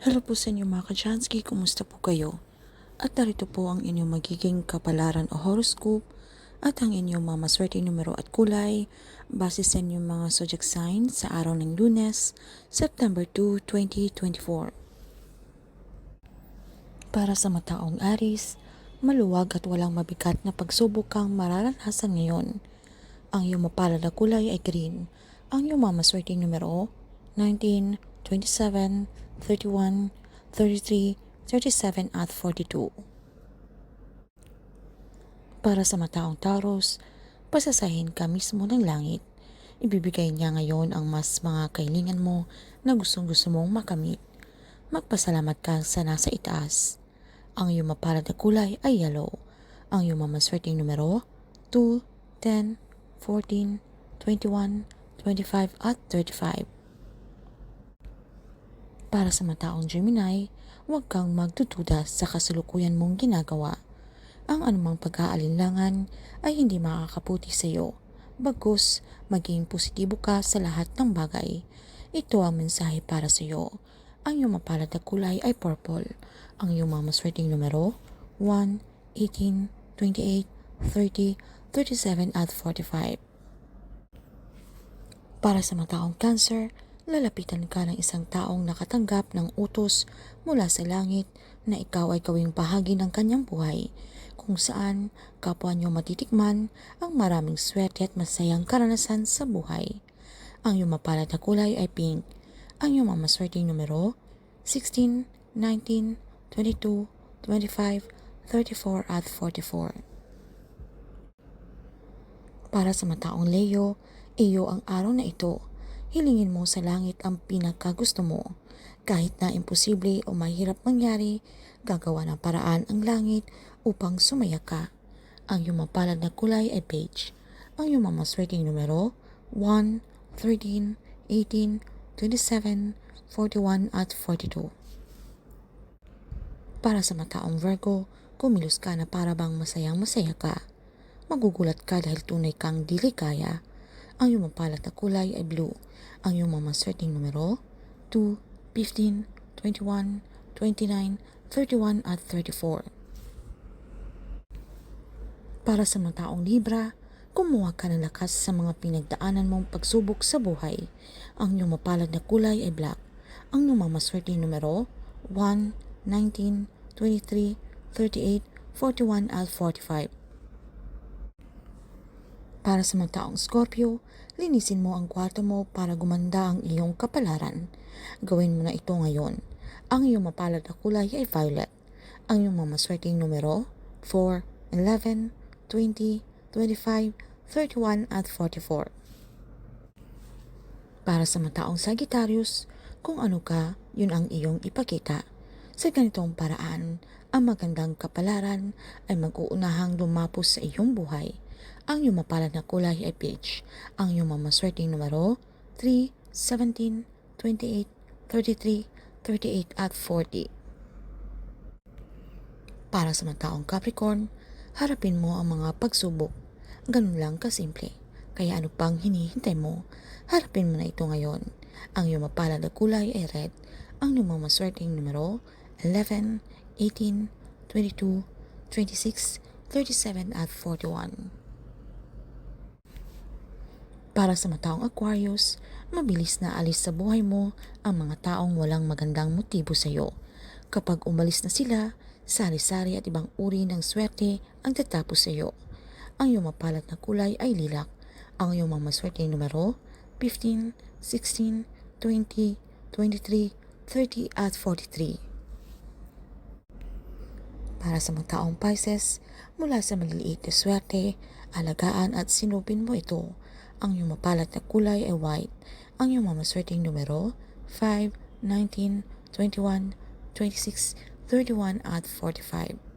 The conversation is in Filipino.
Hello po sa inyo mga kajansky, kumusta po kayo? At narito po ang inyong magiging kapalaran o horoscope at ang inyong mga maswerte numero at kulay base sa inyong mga zodiac sign sa araw ng lunes, September 2, 2024. Para sa mataong Aris, maluwag at walang mabigat na pagsubok kang mararanasan ngayon. Ang iyong mapalad na kulay ay green. Ang iyong mga maswerte numero 19, 27, 31, 33, 37 at 42. Para sa mataong Taurus, pasasahin ka mismo ng langit. Ibibigay niya ngayon ang mas mga kailingan mo na gustong gusto mong makamit. Magpasalamat ka sa nasa itaas. Ang iyong mapalad na kulay ay yellow. Ang iyong mamaswerteng numero 2, 10, 14, 21, 25 at 35. Para sa mataong Gemini, huwag kang magdududa sa kasalukuyan mong ginagawa. Ang anumang pag-aalinlangan ay hindi makakaputi sa iyo. Bagkus, maging positibo ka sa lahat ng bagay. Ito ang mensahe para sa iyo. Ang iyong mapalad na kulay ay purple. Ang iyong mga maswerteng numero 1, 18, 28, 30, 37 at 45. Para sa mataong cancer, lalapitan ka ng isang taong nakatanggap ng utos mula sa langit na ikaw ay gawing bahagi ng kanyang buhay, kung saan kapwa niyo matitikman ang maraming swerte at masayang karanasan sa buhay. Ang iyong mapalad na kulay ay pink. Ang iyong mamaswerteng numero 16, 19, 22, 25, 34 at 44. Para sa mataong Leo, iyo ang araw na ito. Hilingin mo sa langit ang pinakagusto mo. Kahit na imposible o mahirap mangyari, gagawa ng paraan ang langit upang sumaya ka. Ang iyong mapalad na kulay ay beige. Ang iyong mamaswerteng numero 1, 13, 18, 27, 41 at 42. Para sa mataong Virgo, kumilos ka na para bang masayang masaya ka. Magugulat ka dahil tunay kang diligaya. Ang iyong mapalad na kulay ay blue. Ang iyong mamaswerteng numero 2, 15, 21, 29, 31 at 34. Para sa mga taong Libra, kumuha ka ng lakas sa mga pinagdaanan mong pagsubok sa buhay. Ang iyong mapalad na kulay ay black. Ang iyong mamaswerteng numero 1, 19, 23, 38, 41 at 45. Para sa mga taong Scorpio, linisin mo ang kwarto mo para gumanda ang iyong kapalaran. Gawin mo na ito ngayon. Ang iyong mapalad na kulay ay violet. Ang iyong mamaswerteng numero 4, 11, 20, 25, 31 at 44. Para sa mga taong Sagittarius, kung ano ka, yun ang iyong ipakita. Sa ganitong paraan, ang magandang kapalaran ay mag-uunahang lumapos sa iyong buhay. Ang iyong mapalad na kulay ay peach. Ang iyong mamaswerteng numero 3, 17, 28, 33, 38 at 40. Para sa mga taong Capricorn, harapin mo ang mga pagsubok. Ganun lang kasimple. Kaya ano pang hinihintay mo, harapin mo na ito ngayon. Ang iyong mapalad na kulay ay red. Ang iyong mga numero 11, 18, 22, 26, 37 at 41. Para sa mataong Aquarius, mabilis na alis sa buhay mo ang mga taong walang magandang motibo sa iyo. Kapag umalis na sila, sari-sari at ibang uri ng swerte ang tatapos sa iyo. Ang iyong mapalat na kulay ay lilak. Ang iyong mga maswerte numero 15, 16, 20, 23, 30 at 43. Para sa mga taong Pisces, mula sa maliliit na swerte, alagaan at sinupin mo ito. Ang iyong mapalat na kulay ay white. Ang iyong mamaswerteng numero 5, 19, 21, 26, 31 at 45.